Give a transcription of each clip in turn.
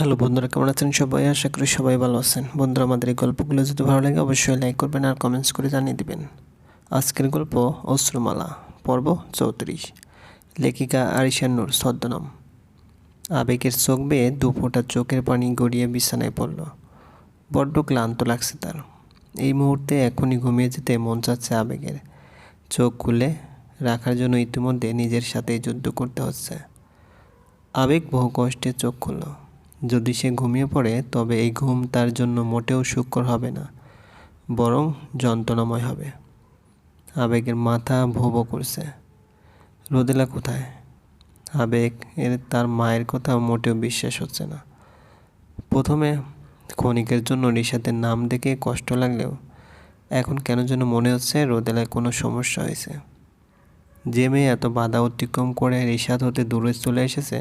Hello বন্ধুরা, কেমন আছেন সবাই? আশা করি সবাই ভালো আছেন। বন্ধুরা, আমাদের এই গল্পগুলো যদি ভালো লাগে অবশ্যই লাইক করবেন আর কমেন্টস করে জানিয়ে দিবেন। আজকের গল্প অশ্রুমালা, পর্ব চৌত্রিশ। লেখিকা আরিশান নূর, ছদ্মনাম। আবেগের চোখ বেয়ে দু ফোঁটা চোখের পানি গড়িয়ে বিছানায় পড়ল। বড্ড ক্লান্ত লাগছে তার। এই মুহূর্তে এখনই ঘুমিয়ে যেতে মন চাচ্ছে আবেগের। চোখ খুলে রাখার জন্য ইতিমধ্যে নিজের সাথেই যুদ্ধ করতে হচ্ছে। আবেগ বহু কষ্টে চোখ খুলল। যদি সে ঘুমিয়ে পড়ে, তবে এই ঘুম তার জন্য মোটেও সুখকর হবে না, বরং যন্ত্রণাময় হবে। আবেগের মাথা ভোবো করছে। রোদেলা কোথায়? আবেগ এর তার মায়ের কথা মোটেও বিশ্বাস হচ্ছে না। প্রথমে ক্ষণিকের জন্য রিশাদের নাম দেখে কষ্ট লাগলেও, এখন কেন যেন মনে হচ্ছে রোদেলায় কোনো সমস্যা হয়েছে। যে মেয়ে এত বাধা অতিক্রম করে রিশাদ হতে দূরে চলে এসেছে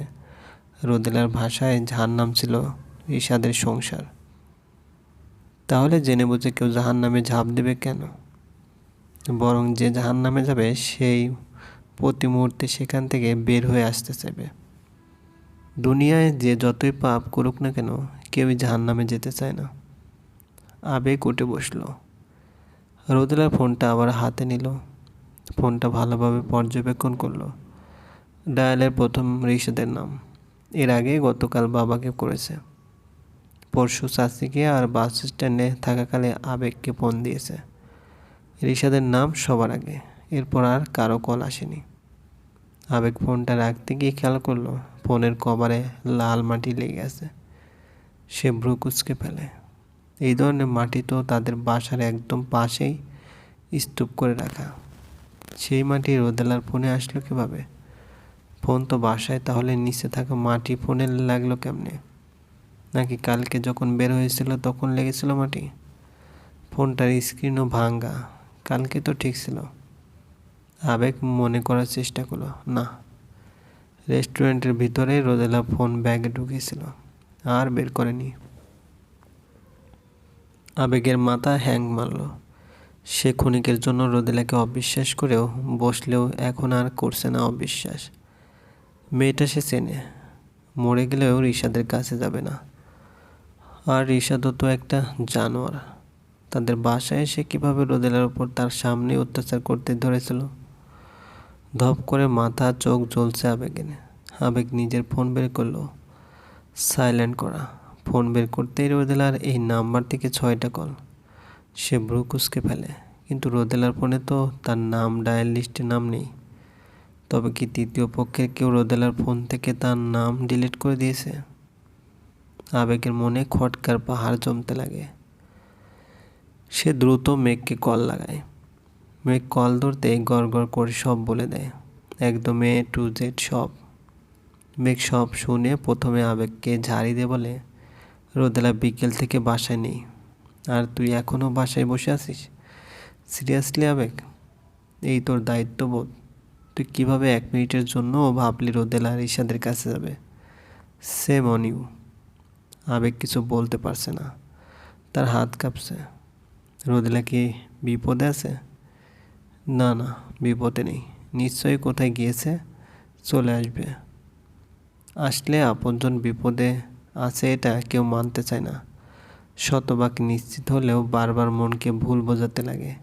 রোদেলার ভাষায় যার নাম ছিল রিশাদের সংসার। তাহলে জেনে বুঝে কেউ জাহান নামে ঝাঁপ দেবে কেন? বরং যে জাহান নামে যাবে, সেই প্রতি মুহূর্তে সেখান থেকে বের হয়ে আসতে চাইবে। দুনিয়ায় যে যতই পাপ করুক না কেন, কেউই জাহান নামে যেতে চায় না। আবেগ উঠে বসল। রোদেলার ফোনটা আবার হাতে নিল। ফোনটা ভালোভাবে পর্যবেক্ষণ করল। ডায়ালের প্রথম রিশাদের নাম। এর আগে গতকাল বাবাকে করেছে। পরশু চাষিকে আর বাস স্ট্যান্ডে থাকাকালে আবেগকে ফোন দিয়েছে। রিশাদের নাম সবার আগে। এরপর আর কারও কল আসেনি। আবেগ ফোনটা রাখতে গিয়ে খেয়াল করল, ফোনের কভারে লাল মাটি লেগে আছে। সে ভ্রু কুচকে ফেলে। এই ধরনের মাটি তো তাদের বাসার একদম পাশেই স্তূপ করে রাখা। সেই মাটি রোদেলার ফোনে আসলো কীভাবে? ফোন তো বাসায়, তাহলে নিচে থাকা মাটি ফোনে লাগল কেমনে? নাকি কালকে যখন বের হয়েছিল তখন লেগেছিল মাটি? ফোনটার স্ক্রিনও ভাঙ্গা, কালকে তো ঠিক ছিল। আবেগ মনে করার চেষ্টা করল, না, রেস্টুরেন্টের ভিতরে রোদেলা ফোন ব্যাগে ঢুকেছিল, আর বের করেনি। আবেগের মাথা হ্যাং মারল। সে ক্ষণিকের জন্য রোদেলাকে অবিশ্বাস করেও বসলেও এখন আর করছে না অবিশ্বাস। মেয়েটা সে চেনে। মরে গেলেও রিশাদের কাছে যাবে না। আর রিশাদও তো একটা জানোয়ার। তাদের বাসায় এসে কীভাবে রোদেলার উপর তার সামনে অত্যাচার করতে ধরেছিল? ধপ করে মাথা, চোখ জ্বলছে আবেগে আবেগ নিজের ফোন বের করল। সাইলেন্ট করা। ফোন বের করতেই রোদেলার এই নাম্বার থেকে ছয়টা কল। সে ভ্রু কুচকে ফেলে। কিন্তু রোদেলার ফোনে তো তার নাম, ডায়াল লিস্টে নাম নেই। তবে কি তৃতীয় পক্ষের কেউ রোদেলার ফোন থেকে তার নাম ডিলিট করে দিয়েছে? আবেগের মনে খটকার পাহাড় জমতে লাগে। সে দ্রুত মেঘকে কল লাগায়। মেঘ কল ধরতে গড় করে সব বলে দেয়। একদম এ টু জেড সব। মেঘ সব শুনে প্রথমে আবেগকে ঝাড়ি দিয়ে বলে, রোদেলা, বিকেল থেকে বাসায় নেই। আর তুই এখনও বাসায় বসে আছিস? সিরিয়াসলি আবেগ? এই তোর দায়িত্ববোধ? তুই কীভাবে এক মিনিটের জন্য ভাবলি রোদেলা রিশাদের কাছে যাবে? সেম অন ইউ আবেগ কিছু বলতে পারছে না। তার হাত কাঁপছে। রোদেলা কি বিপদে আছে? না না, বিপদে নেই। নিশ্চয়ই কোথায় গিয়েছে? চলে আসবে। আসলে আপনজন বিপদে আছে এটা কেউ মানতে চায় না। শতভাগ নিশ্চিত হলেও বারবার মনকে ভুল বোঝাতে লাগে।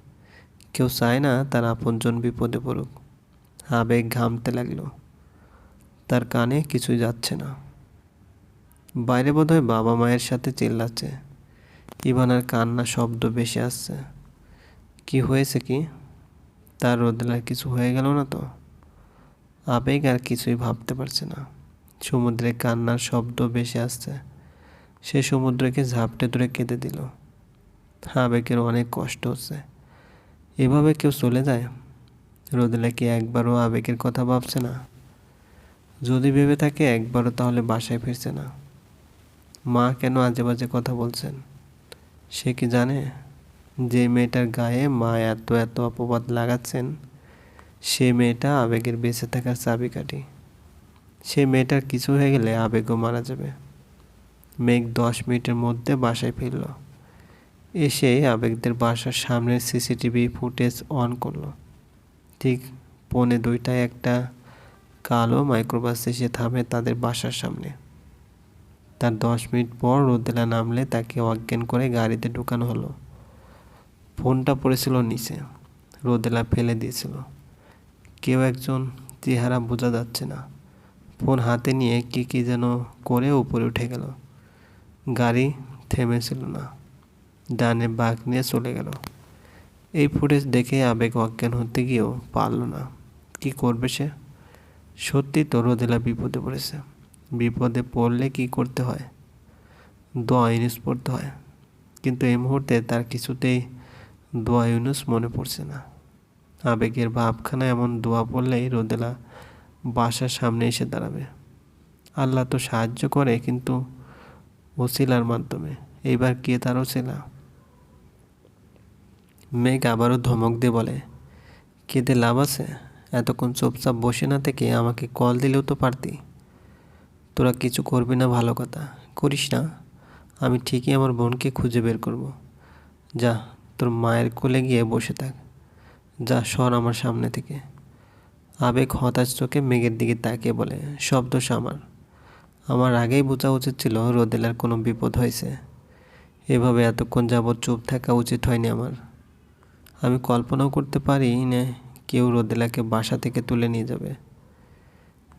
কেউ চায় না তার আপনজন বিপদে পড়ুক। আবেগ ঘামতে লাগল। তার কানে কিছুই যাচ্ছে না। বাইরে বোধহয় বাবা মায়ের সাথে চিল্লাচ্ছে। ইভানার কান্না শব্দ বেশি আসছে। কি হয়েছে কি? তার রোদেলার কিছু হয়ে গেল না তো? আবেগ আর কিছুই ভাবতে পারছে না। সমুদ্রে কান্নার শব্দ বেশি আসছে। সে সমুদ্রকে ঝাপটে ধরে কেঁদে দিল। আবেগের অনেক কষ্ট হচ্ছে। এভাবে কেউ চলে যায়? রোদেলা কি একবারও আবেগের কথা ভাবছে না। যদি ভেবে থাকে একবারও তাহলে বাসায় ফিরছে না। মা কেন আজে বাজে কথা বলছেন? সে কি জানে? যে মেয়েটার গায়ে মা এত এত অপবাদ লাগাচ্ছেন, সে মেয়েটা আবেগের বেঁচে থাকার চাবিকাঠি। সে মেয়েটার কিছু হয়ে গেলে আবেগও মারা যাবে। মেঘ দশ মিনিটের মধ্যে বাসায় ফিরল। এসে আবেগদের বাসার সামনের সিসিটিভি ফুটেজ অন করল। ঠিক পৌনে দুইটায় একটা কালো মাইক্রোবাস এসে থামে তাদের বাসার সামনে। তার দশ মিনিট পর রোদেলা নামলে তাকে অজ্ঞান করে গাড়িতে ঢুকানো হলো। ফোনটা পড়েছিল নিচে। রোদেলা ফেলে দিয়েছিল। কেউ একজন চেহারা বোঝা যাচ্ছে না। ফোন হাতে নিয়ে কি কি যেন করে উপরে উঠে গেল। গাড়ি থেমেছিল না। ডানে বাঘ নিয়ে চলে গেল। এই ফুটেজ দেখে আবেগ অজ্ঞান হতে গিয়েও পারল না। কি করবে সে? সত্যি তো রোদেলা বিপদে পড়েছে। বিপদে পড়লে কি করতে হয়? দোয়া ইউনুস পড়তে হয়। কিন্তু এই মুহূর্তে তার কিছুতেই দোয়া ইউনুস মনে পড়ছে না। আবেগের ভাবখানা এমন দোয়া পড়লেই রোদেলা বাসার সামনে এসে দাঁড়াবে। আল্লাহ তো সাহায্য করে, কিন্তু ওসিলার মাধ্যমে। এইবার কে তার ওসিলা? মেঘ আবারও ধমক দিয়ে বলে, কেঁদে লাভ আছে? এতক্ষণ চুপচাপ বসে না থেকে আমাকে কল দিলেও তো পারতি। তোরা কিছু করবি না, ভালো কথা। করিস না। আমি ঠিকই আমার বোনকে খুঁজে বের করব। যা, তোর মায়ের কোলে গিয়ে বসে থাক। যা, সর আমার সামনে থেকে। আবেগ হতাশ চোখে মেঘের দিকে তাকিয়ে বলে, সব দোষ আমার। আমার আগেই বোঝা উচিত ছিল রোদেলার কোনো বিপদ হয়েছে। এভাবে এতক্ষণ যাবৎ চুপ থাকা উচিত হয়নি আমার। আমি কল্পনাও করতে পারি না কেউ রোদেলাকে বাসা থেকে তুলে নিয়ে যাবে।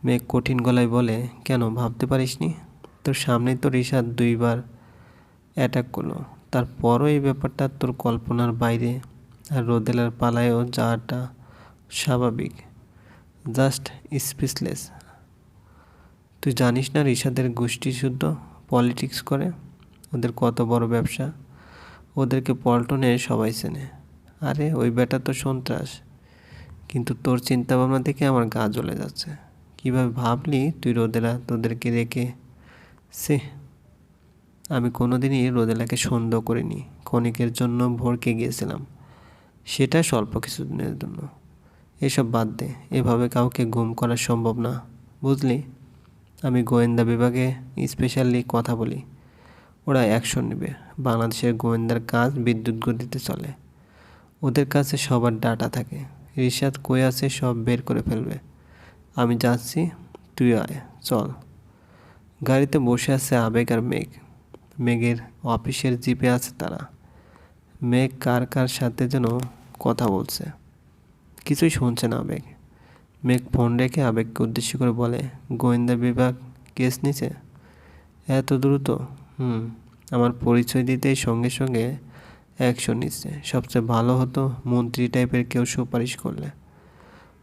মেঘ কঠিন গলায় বলে, কেন, ভাবতে পারিসনি? তোর সামনেই তো রিশাদ দুইবার অ্যাটাক করল। তারপরও এই ব্যাপারটা তোর কল্পনার বাইরে আর রোদেলার পালায়ও যাওয়াটা স্বাভাবিক। Just speechless. তুই জানিস না রিশাদের গোষ্ঠী শুদ্ধ পলিটিক্স করে? ওদের কত বড় ব্যবসা? ওদেরকে পল্টনে সবাই চেনে। আরে, ওই বেটা তো সন্ত্রাস। কিন্তু তোর চিন্তাভাবনা থেকে আমার গা জ্বলে যাচ্ছে। কীভাবে ভাবলি তুই রোদেলা তোদেরকে রেখে? সে আমি কোনোদিনই রোদেলাকে সন্দেহ করিনি। ক্ষণিকের জন্য ভরকে গিয়েছিলাম। সেটা স্বল্প কিছুদিনের জন্য। এসব বাদ দে, এভাবে কাউকে গুম করা সম্ভব না, বুঝলি? আমি গোয়েন্দা বিভাগে স্পেশালি কথা বলি। ওরা অ্যাকশন নেবে। বাংলাদেশের গোয়েন্দার কাজ বিদ্যুৎ গতিতে চলে। ওদের কাছে সবার ডাটা থাকে। রিশাদ কই আছে সব বের করে ফেলবে। আমি যাচ্ছি, তুই আয়, চল। গাড়িতে বসে আছে আবেগ আর মেঘ। মেঘের অফিসের জিপে আছে তারা। মেঘ কার কার সাথে যেন কথা বলছে। কিছুই শুনছে না আবেগ। মেঘ ফোন রেখে আবেগকে উদ্দেশ্য করে বলে, গোয়েন্দা বিভাগ কেস নিছে? এত দ্রুত? হুম, আমার পরিচয় দিতেই সঙ্গে সঙ্গে অ্যাকশন নিচ্ছে সবচেয়ে ভালো হতো মন্ত্রী টাইপের কেউ সুপারিশ করলে।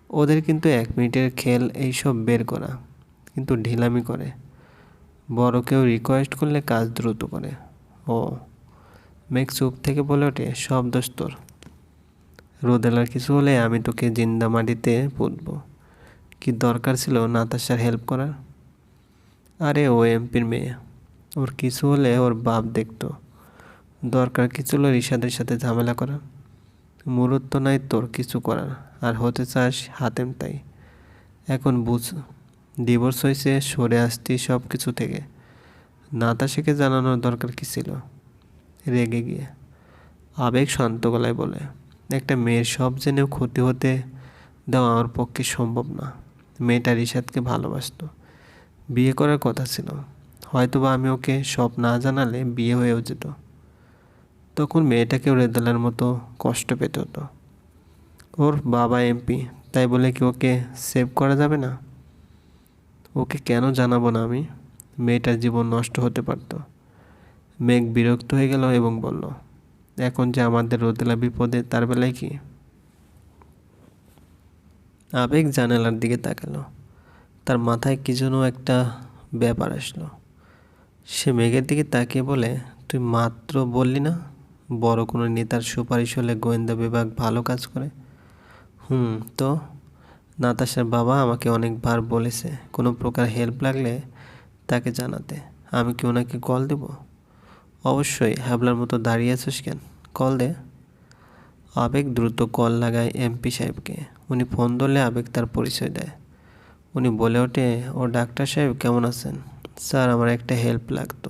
ওদের কিন্তু এক মিনিটের খেল এইসব বের করা, কিন্তু ঢিলামি করে। বড় কেউ রিকোয়েস্ট করলে কাজ দ্রুত করে। ও, মেঘ চুপ থেকে বলে ওঠে, সব দোষ তোর। রোদেলার কিছু হলে আমি তোকে জিন্দা মাটিতে পুঁতব। কি দরকার ছিল নাতাশার হেল্প করার? আরে ও এমপির মেয়ে। ওর কিছু হলে ওর বাপ দেখতো। দরকার কিছু হলো রিশাদের সাথে ঝামেলা করা। মুরুত্ব নাই তোর কিছু করার, আর হতে চাস হাতেম তাই। এখন বুঝ ডিভোর্স হয়েছে, সরে আসতি সব কিছু থেকে। নাতাশাকে জানানোর দরকার কী ছিল? রেগে গিয়ে। আবেগ শান্ত গলায় বলে, একটা মেয়ের সব জেনেও ক্ষতি হতে দেওয়া আমার পক্ষে সম্ভব না। মেয়েটা রিশাদকে ভালোবাসত। বিয়ে করার কথা ছিল। হয়তোবা আমি ওকে সব না জানালে বিয়ে হয়েও যেত। তখন মেয়েটাকেও রেদালার মতো কষ্ট পেতে হতো। ওর বাবা এমপি, তাই বলে কি ওকে সেভ করা যাবে না? ওকে কেন জানাব না আমি? মেয়েটার জীবন নষ্ট হতে পারত। মেঘ বিরক্ত হয়ে গেল এবং বলল, এখন যে আমাদের রোদেলা বিপদে, তার বেলায় কি? আবেগ জানালার দিকে তাকালো। তার মাথায় কি যেন একটা ব্যাপার আসলো। সে মেঘের দিকে তাকিয়ে বলে, তুই মাত্র বললি না? বড় কোনো নেতার সুপারিশ হলে গোয়েন্দা বিভাগ ভালো কাজ করে? হুম, তো? নাতাশার বাবা আমাকে অনেকবার বলেছে, কোনো প্রকার হেল্প লাগলে তাকে জানাতে। আমি কি ওনাকে কল দেব? অবশ্যই হ্যাবলার মতো দাঁড়িয়ে আছিস কেন? কল দে। আবেগ দ্রুত কল লাগায় এমপি সাহেবকে। উনি ফোন ধরলে আবেগ তার পরিচয় দেয়। উনি বলে ওঠে, ও ডাক্তার সাহেব, কেমন আছেন? স্যার, আমার একটা হেল্প লাগতো।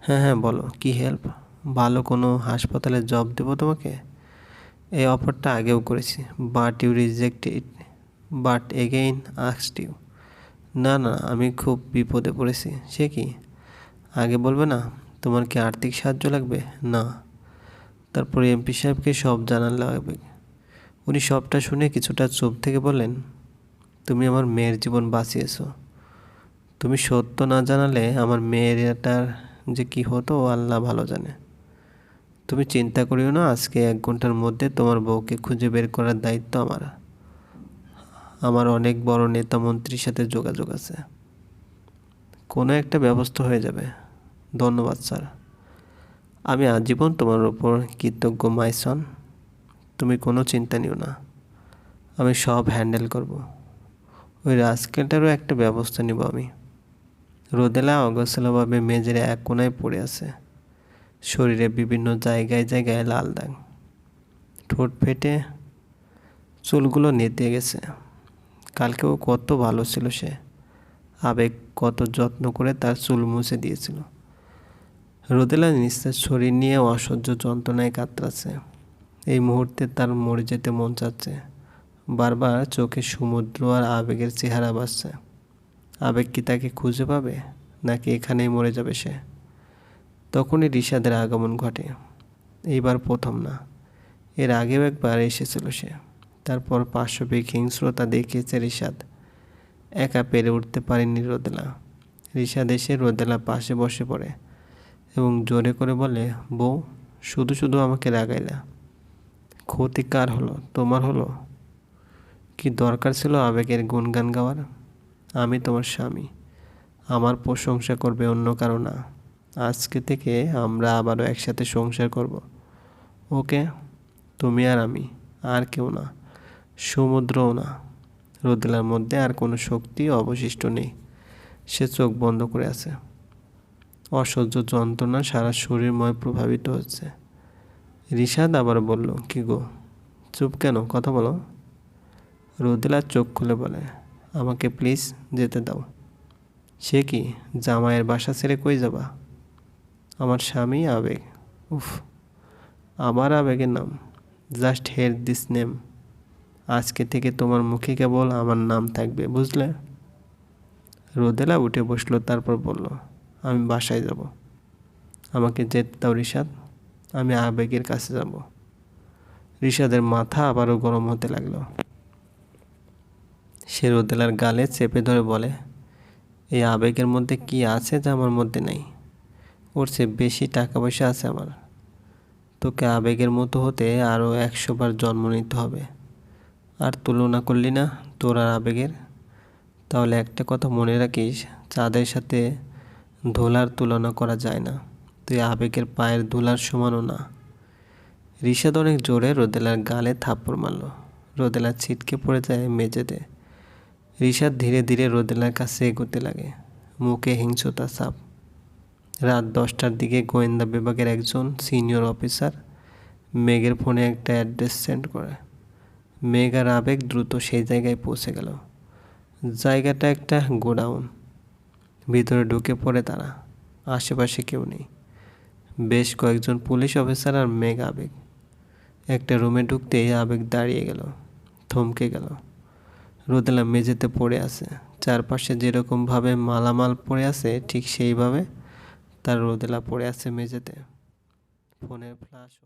হ্যাঁ হ্যাঁ বলো, কি হেল্প ভালো কোনো হাসপাতালে জব দেবো তোমাকে? এই অফারটা আগেও করেছি but you reject it but again asked you না না, আমি খুব বিপদে পড়েছি। সে কি? আগে বলবে না, তোমার কি আর্থিক সাহায্য লাগবে? না। তারপরে এমপি সাহেবকে সব জানার লাগবে। উনি সবটা শুনে কিছুটা চুপ থেকে বললেন, তুমি আমার মেয়ের জীবন বাঁচিয়েছো। তুমি সত্য না জানালে আমার মেয়েটার যে কি হতো আল্লাহ ভালো জানে। তুমি চিন্তা করিও না, আজকে এক ঘণ্টার মধ্যে তোমার বউকে খুঁজে বের করার দায়িত্ব আমার। আমার অনেক বড় নেতা মন্ত্রীর সাথে যোগাযোগ আছে। কোনো একটা ব্যবস্থা হয়ে যাবে। ধন্যবাদ, স্যার। আমি আজীবন তোমার ওপর কৃতজ্ঞ মাইসন তুমি কোনো চিন্তা নিও না। আমি সব হ্যান্ডেল করব। ওই রাজকেলটারও একটা ব্যবস্থা নিব আমি। রোদেলা অগোছালোভাবে মেঝের এক কোনায় পড়ে আছে। শরীরে বিভিন্ন জায়গায় জায়গায় লাল দাগ। ঠোঁট ফেটে চুলগুলো নেতে গেছে। কালকেও কত ভালো ছিল সে। আবেগ কত যত্ন করে তার চুল মুছে দিয়েছিল। রোদেলা নিস্তেজ শরীর নিয়ে অসহ্য যন্ত্রণায় কাতরাচ্ছে। এই মুহূর্তে তার মরে যেতে মন চাচ্ছে। বারবার চোখে সমুদ্র আর আবেগের চেহারা বাসছে আবেগ কি তাকে খুঁজে পাবে? নাকি এখানেই মরে যাবে সে? তখনই রিশাদের আগমন ঘটে। এইবার প্রথম না। এর আগেও একবার এসেছিল সে। তারপর পার্শ্ববিক হিংস্রতা দেখিয়েছে রিশাদ। একা পেরে উঠতে পারেনি রোদেলা। রিশাদ এসে রোদেলা পাশে বসে পড়ে এবং জোরে করে বলে, বউ, শুধু শুধু আমাকে রাগাইলা। ক্ষতি কার হলো? তোমার হলো? কি দরকার ছিল আবেগের গুণগান গাওয়ার? আমি তোমার স্বামী। আমার প্রশংসা করবে অন্য কারও না। আজকে থেকে আমরা আবারও একসাথে সংসার করব। ওকে? তুমি আর আমি, আর কেউ না। সমুদ্রও না। রোদেলার মধ্যে আর কোনো শক্তি অবশিষ্ট নেই। সে চোখ বন্ধ করে আছে। অসহ্য যন্ত্রণা সারা শরীরময় প্রভাবিত হচ্ছে। রিশাদ আবার বলল, কি গো? চুপ কেন? কথা বলো। রোদেলা চোখ খুলে বলে, আমাকে প্লিজ যেতে দাও। সে কি? জামাইয়ের বাসা ছেড়ে কই যাবা? আমার স্বামী আবেগ। উফ, আমার আবেগের নাম। জাস্ট হের দিস নেম আজকে থেকে তোমার মুখে কেবল আমার নাম থাকবে, বুঝলে? রোদেলা উঠে বসল, তারপর বলল, আমি বাসায় যাব। আমাকে যেতে দাও রিশাদ। আমি আবেগের কাছে যাব। রিশাদের মাথা আবারও গরম হতে লাগল। সে রোদেলার গালে চেপে ধরে বলে, এই আবেগের মধ্যে কি আছে যা আমার মধ্যে নেই? ওর চেয়ে বেশি টাকা পয়সা আছে আমার। তোকে আবেগের মতো হতে আরও একশো বার জন্ম নিতে হবে। আর তুলনা করলি না তোর আর আবেগের? তাহলে একটা কথা মনে রাখিস, চাঁদের সাথে ধুলার তুলনা করা যায় না। তুই আবেগের পায়ের ধুলার সমানও না। ঋষাদ অনেক জোরে রোদেলার গালে থাপ্পড় মারল। রোদেলা ছিটকে পড়ে যায় মেঝেতে। ঋষাদ ধীরে ধীরে রোদেলার কাছে এগোতে লাগে। মুখে হিংস্রতা সাপ রাত দশটার দিকে গোয়েন্দা বিভাগের একজন সিনিয়র অফিসার মেঘের ফোনে একটা অ্যাড্রেস সেন্ড করে। মেঘ আর আবেগ দ্রুত সেই জায়গায় পৌঁছে গেল। জায়গাটা একটা গোডাউন। ভিতরে ঢুকে পড়ে তারা। আশেপাশে কেউ নেই। বেশ কয়েকজন পুলিশ অফিসার আর মেঘ, আবেগ। একটা রুমে ঢুকতেই আবেগ দাঁড়িয়ে গেল, থমকে গেল। রোদেলা মেঝেতে পড়ে আছে। চারপাশে যেরকমভাবে মালামাল পড়ে আছে, ঠিক সেইভাবে তার রোদেলা পড়ে আছে মেঝেতে। ফোনের ফ্ল্যাশ